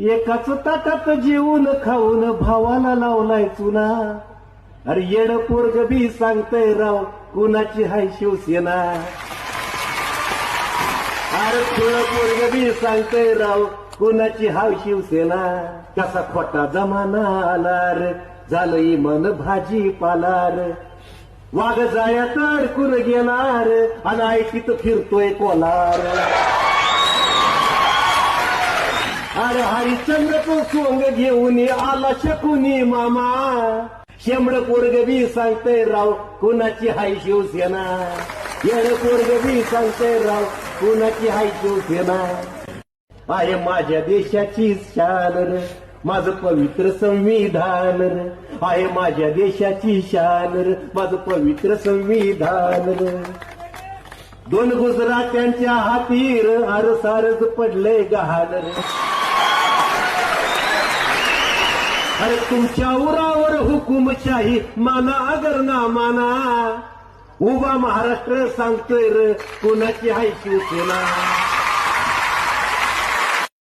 एकाच ताटात जेवून खाऊन भावाला लावलाय चुना. अरे येड पोरग बी सांगतय राव कुणाची हाय शिवसेना? अरे खुळ पोरग बी सांगतय राव कुणाची हाय शिवसेना? कसा खोटा जमाना आला झालं इमन भाजी पालार. वाघ जाया तर कुर गेलार आणि ऐकीत फिरतोय कोलार. अरे हरिश्चंद्रचं सोंग घेऊन आला शकुनी मामा. शेंबड पोरग बी सांगतय राव कुणाची हाय शिवसेना? येड पोरग बी सांगतय राव कुणाची हाय शिवसेना? अरे माझ्या देशाची शान र माझं पवित्र संविधान र. आहे माझ्या देशाची शान र माझं पवित्र संविधान र. दोन गुजरात्यांच्या हातीर अरसारच पडले पडलंय रे. अरे तुमच्या उरावर हुकुमशाही माना अगर ना माना. उभा महाराष्ट्र सांगतोय र कोणाची हाय शिवसेना